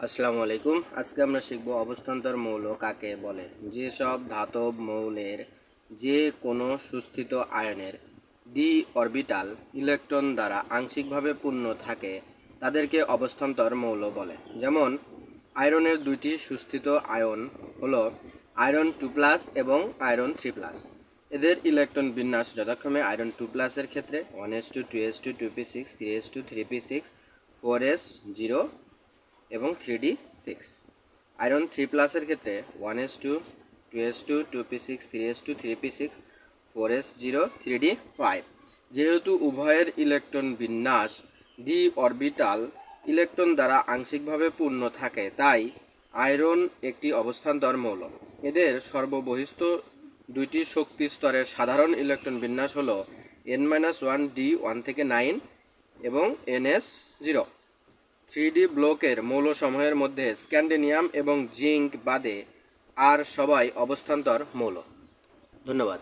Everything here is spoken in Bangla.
আসসালামু আলাইকুম। আজকে আমরা শিখব অবস্থান্তর মৌল কাকে বলে? যেসব ধাতব মৌলের যে কোনো সুস্থিত আয়নের ডি অরবিটাল ইলেকট্রন দ্বারা আংশিকভাবে পূর্ণ থাকে, তাদেরকে অবস্থান্তর মৌল বলে। যেমন, আয়রনের দুইটি সুস্থিত আয়ন হলো আয়রন টু প্লাস এবং আয়রন থ্রি প্লাস। এদের ইলেকট্রন বিন্যাস যথাক্রমে আয়রন টু প্লাসের ক্ষেত্রে one S two two S two two P six three S two three P six four S zero এবং three D six. Iron three প্লাসের ক্ষেত্রে one S two two S two two P six three S two three P six four S zero three D five যেহেতু উভয়ের ইলেকট্রন বিন্যাস ডি অরবিটাল ইলেকট্রন দ্বারা আংশিকভাবে পূর্ণ থাকে, তাই আয়রন একটি অবস্থান্তর মৌল এদের সর্ববহিস্থ দুইটি শক্তি স্তরের সাধারণ ইলেকট্রন বিন্যাস হল N minus one D one থেকে নাইন এবং N S zero three D ব্লকের মৌলসমূহের মধ্যে স্ক্যান্ডিনিয়াম এবং জিঙ্ক বাদে আর সবাই অবস্থান্তর মৌল। ধন্যবাদ।